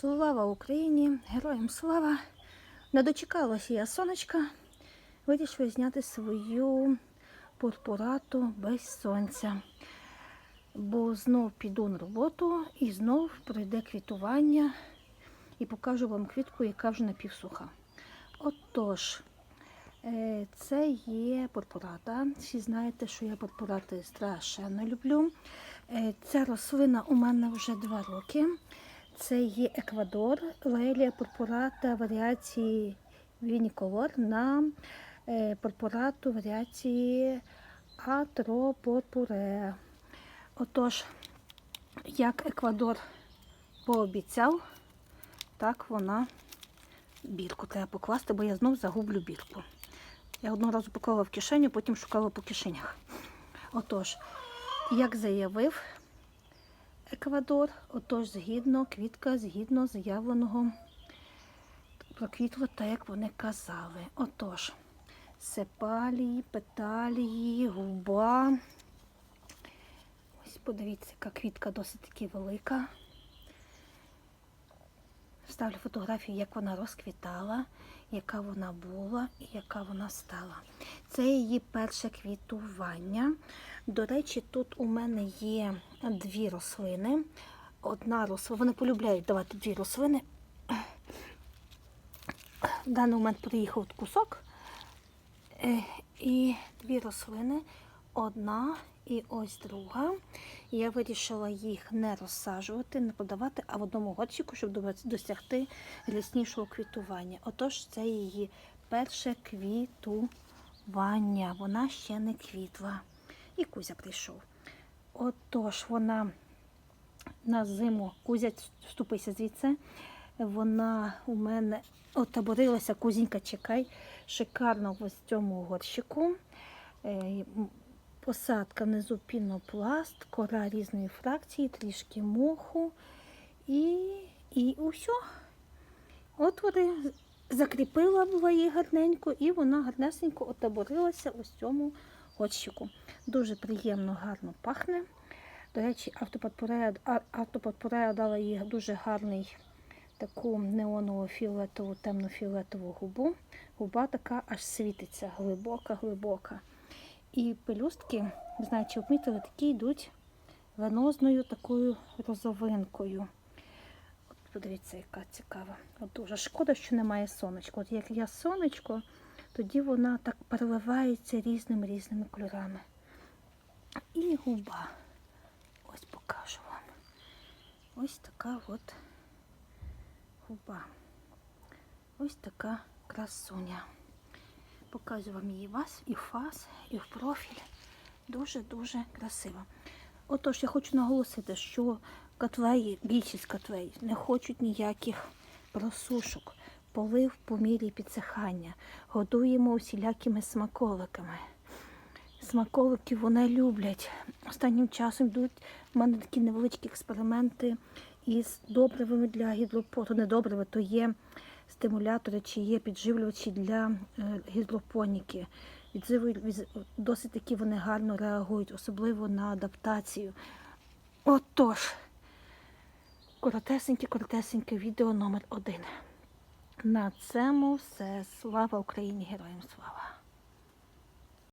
Слава Україні! Героям слава! Не дочекалася я сонечка. Вирішила зняти свою пурпурату без сонця. Бо знов піду на роботу і знов пройде квітування і покажу вам квітку, яка вже напівсуха. Отож, е, це є пурпурата. Всі знаєте, що я пурпурати страшенно люблю. Е, Ця рослина у мене вже два роки. Це є Еквадор, лелія пурпурата варіації вініколор на е, пурпурату варіації атропурпуреа. Отож, як Еквадор пообіцяв, так вона бірку треба покласти, бо я знов загублю бірку. Я одного разу поклала в кишеню, потім шукала по кишенях. Отож, як заявив Еквадор, отож, згідно квітка, згідно заявленого проквітла, так як вони казали. Отож, сепалії, петалії, губа. Ось подивіться, яка квітка досить таки велика. Ставлю фотографію, як вона розквітала, яка вона була і яка вона стала. Це її перше квітування. До речі, тут у мене є дві рослини. Одна рослина, вони полюбляють давати дві рослини. В даний момент приїхав кусок. Е, І дві рослини. Одна і ось друга. Я вирішила їх не розсаджувати, не подавати, а в одному горщику, щоб досягти ряснішого квітування. Отож, це її перше квітування. Вона ще не квітла. І Кузя прийшов. Отож, вона на зиму, Кузя, вступися звідси. Вона у мене отаборилася, Кузінька, чекай, шикарно в цьому горщику. Посадка внизу пінопласт, кора різної фракції, трішки моху і, і усе. Отвори закріпила була її гарненько, і вона гарнесенько отаборилася ось цьому горщику. Дуже приємно, гарно пахне. До речі, автоподпорея, дала їй дуже гарний таку неоново-фіолетову, темно-фіолетову губу. Губа така аж світиться, глибока-глибока. І пелюстки, не знаю, чи вмітили, такі йдуть венозною такою розовинкою. От подивіться, яка цікава. От дуже шкода, що немає сонечка. От як я сонечко, тоді вона так переливається різними різними кольорами. І губа. Ось покажу вам. Ось така от губа. Ось така красуня. Показую вам її вас і фас, і в профіль. Дуже-дуже красиво. Отож, я хочу наголосити, що котлеї, більшість котлей не хочуть ніяких просушок, полив по мірі підсихання. Годуємо усілякими смаколиками. Смаколики вони люблять. Останнім часом йдуть в мене такі невеличкі експерименти із добривами для гідропону. Не добриви, то є стимулятори чи є підживлювачі для е, гідропоніки. Віз- досить таки вони гарно реагують, особливо на адаптацію. Отож, коротесеньке, коротесеньке відео номер один. На цьому все. Слава Україні, героям слава!